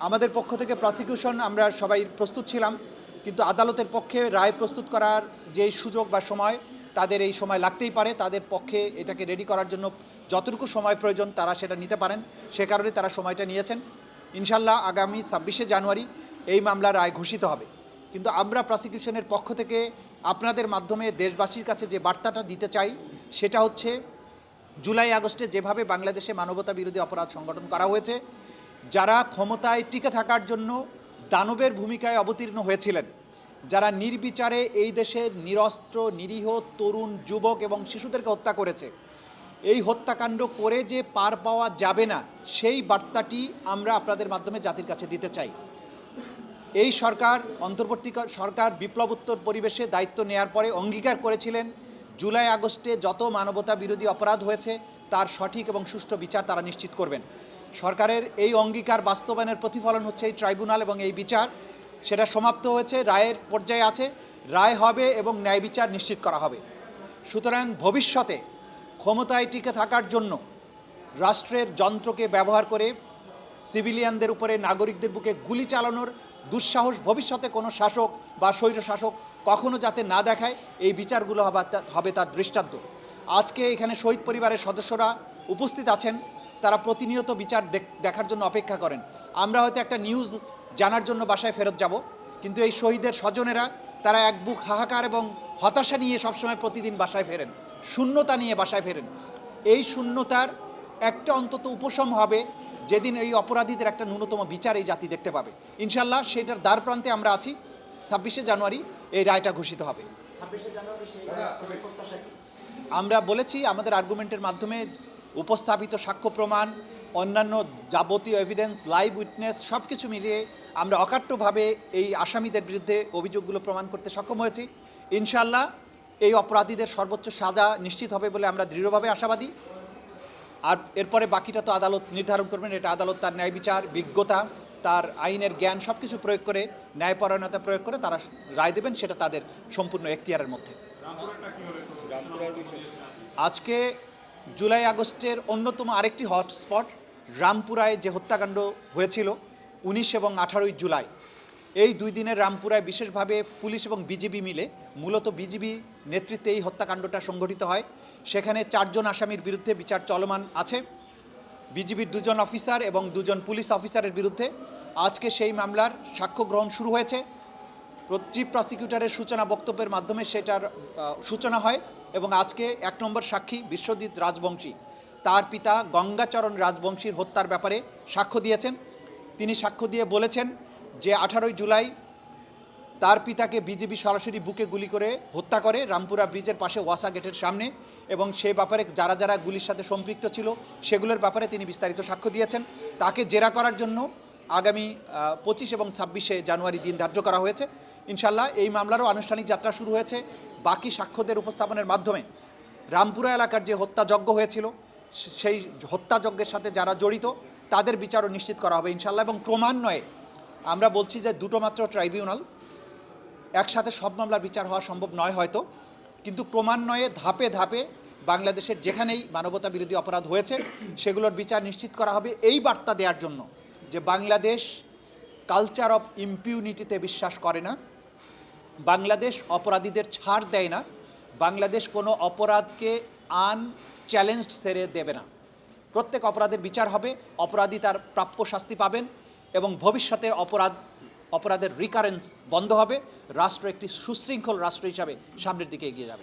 আমাদের পক্ষ থেকে প্রসিকিউশন আমরা সবাই প্রস্তুত ছিলাম, কিন্তু আদালতের পক্ষে রায় প্রস্তুত করার যে সুযোগ বা সময়, তাদের এই সময় লাগতেই পারে। তাদের পক্ষে এটাকে রেডি করার জন্য যতটুকু সময় প্রয়োজন, তারা সেটা নিতে পারেন। সে কারণে তারা সময়টা নিয়েছেন। ইনশাল্লাহ আগামী ছাব্বিশে জানুয়ারি এই মামলার রায় ঘোষিত হবে। কিন্তু আমরা প্রসিকিউশনের পক্ষ থেকে আপনাদের মাধ্যমে দেশবাসীর কাছে যে বার্তাটা দিতে চাই, সেটা হচ্ছে, জুলাই আগস্টে যেভাবে বাংলাদেশে মানবতা বিরোধী অপরাধ সংগঠন করা হয়েছে যারা ক্ষমতায় টিকে থাকার জন্য দানবের ভূমিকায় অবতীর্ণ হয়েছিলেন, যারা নির্বিচারে এই দেশের নিরস্ত্র, নিরীহ, তরুণ, যুবক এবং শিশুদেরকে হত্যা করেছে, এই হত্যাকাণ্ড করে যে পার পাওয়া যাবে না, সেই বার্তাটি আমরা আপনাদের মাধ্যমে জাতির কাছে দিতে চাই। এই সরকার অন্তর্বর্তী সরকার বিপ্লবোত্তর পরিবেশে দায়িত্ব নেয়ার পরে অঙ্গীকার করেছিলেন, জুলাই আগস্টে যত মানবতা বিরোধী অপরাধ হয়েছে, তার সঠিক এবং সুষ্ঠু বিচার তারা নিশ্চিত করবেন। সরকারের এই অঙ্গীকার বাস্তবায়নের প্রতিফলন হচ্ছে এই ট্রাইব্যুনাল এবং এই বিচার। সেটা সমাপ্ত হয়েছে, রায়ের পর্যায়ে আছে, রায় হবে এবং ন্যায় বিচার নিশ্চিত করা হবে। সুতরাং ভবিষ্যতে ক্ষমতায় টিকে থাকার জন্য রাষ্ট্রের যন্ত্রকে ব্যবহার করে সিভিলিয়ানদের উপরে নাগরিকদের বুকে গুলি চালানোর দুঃসাহস ভবিষ্যতে কোনো শাসক বা স্বৈর শাসক কখনো যাতে না দেখায়, এই বিচারগুলো হবে হবে তার দৃষ্টান্ত। আজকে এখানে শহীদ পরিবারের সদস্যরা উপস্থিত আছেন। তারা প্রতিনিয়ত বিচার দেখ- দেখার জন্য অপেক্ষা করেন। আমরা হয়তো একটা নিউজ জানার জন্য বাসায় ফেরত যাব কিন্তু এই শহীদের স্বজনেরা তারা এক বুক হাহাকার এবং হতাশা নিয়ে সবসময় প্রতিদিন বাসায় ফেরেন। শূন্যতা নিয়ে বাসায় ফেরেন। এই শূন্যতার একটা অন্তত উপশম হবে যেদিন এই অপরাধীদের একটা ন্যূনতম বিচার এই জাতি দেখতে পাবে। ইনশাল্লাহ সেটার দ্বার প্রান্তে আমরা আছি। ছাব্বিশে জানুয়ারি এই রায়টা ঘোষিত হবে। আমরা বলেছি আমাদের আর্গুমেন্টের মাধ্যমে উপস্থাপিত সাক্ষ্য প্রমাণ, অন্যান্য যাবতীয় এভিডেন্স লাইভ উইটনেস সব কিছু মিলিয়ে আমরা অকাট্যভাবে এই আসামিদের বিরুদ্ধে অভিযোগগুলো প্রমাণ করতে সক্ষম হয়েছি। ইনশাল্লাহ এই অপরাধীদের সর্বোচ্চ সাজা নিশ্চিত হবে বলে আমরা দৃঢ়ভাবে আশাবাদী। আর এরপরে বাকিটা তো আদালত নির্ধারণ করবেন, এটা আদালত তার ন্যায় বিচার, বিজ্ঞতা, তার আইনের জ্ঞান সব কিছু প্রয়োগ করে, ন্যায়পরায়ণতা প্রয়োগ করে তারা রায় দেবেন, সেটা তাদের সম্পূর্ণ এখতিয়ারের মধ্যে। আজকে জুলাই আগস্টের অন্যতম আরেকটি হটস্পট, রামপুরায় যে হত্যাকাণ্ড হয়েছিল, উনিশ এবং আঠারোই জুলাই। এই দুই দিনের রামপুরায় বিশেষভাবে পুলিশ এবং বিজিবি মিলে মূলত বিজিবি নেতৃত্বে এই হত্যাকাণ্ডটা সংঘটিত হয়। সেখানে চারজন আসামির বিরুদ্ধে বিচার চলমান আছে। বিজিবির দুজন অফিসার এবং দুজন পুলিশ অফিসারের বিরুদ্ধে আজকে সেই মামলার সাক্ষ্য গ্রহণ শুরু হয়েছে। চিফ প্রসিকিউটরের সূচনা বক্তব্যের মাধ্যমে সেটার সূচনা হয়। এবং আজকে এক নম্বর সাক্ষী বিশ্বজিৎ রাজবংশী। তার পিতা গঙ্গাচরণ রাজবংশীর হত্যার ব্যাপারে সাক্ষ্য দিয়েছেন। তিনি সাক্ষ্য দিয়ে বলেছেন যে, আঠারোই জুলাই তার পিতাকে বিজেপি সরাসরি বুকে গুলি করে হত্যা করে রামপুরা ব্রিজের পাশে ওয়াসা গেটের সামনে এবং সে ব্যাপারে যারা যারা গুলির সাথে সম্পৃক্ত ছিল সেগুলোর ব্যাপারে তিনি বিস্তারিত সাক্ষ্য দিয়েছেন। তাকে জেরা করার জন্য আগামী পঁচিশ এবং ছাব্বিশে জানুয়ারি দিন ধার্য করা হয়েছে। ইনশাল্লাহ এই মামলারও আনুষ্ঠানিক যাত্রা শুরু হয়েছে। বাকি সাক্ষ্যদের উপস্থাপনের মাধ্যমে রামপুরা এলাকার যে হত্যাযজ্ঞ হয়েছিল সেই হত্যাযজ্ঞের সাথে যারা জড়িত, তাদের বিচারও নিশ্চিত করা হবে ইনশাল্লাহ এবং ক্রমান্বয়ে আমরা বলছি যে দুটো মাত্র ট্রাইব্যুনাল, একসাথে সব মামলার বিচার হওয়া সম্ভব নয় হয়তো, কিন্তু ক্রমান্বয়ে ধাপে ধাপে বাংলাদেশের যেখানেই মানবতা বিরোধী অপরাধ হয়েছে, সেগুলোর বিচার নিশ্চিত করা হবে। এই বার্তা দেওয়ার জন্য যে বাংলাদেশ কালচার অফ ইম্পিউনিটিতে বিশ্বাস করে না। বাংলাদেশ অপরাধীদের ছাড় দেয় না, বাংলাদেশ কোনো অপরাধকে আন চ্যালেঞ্জড সেরে দেবে না। প্রত্যেক অপরাধের বিচার হবে, অপরাধী তার প্রাপ্য শাস্তি পাবেন এবং ভবিষ্যতে অপরাধ, অপরাধের রিকারেন্স বন্ধ হবে, রাষ্ট্র একটি সুশৃঙ্খল রাষ্ট্র হিসাবে সামনের দিকে এগিয়ে যাবে।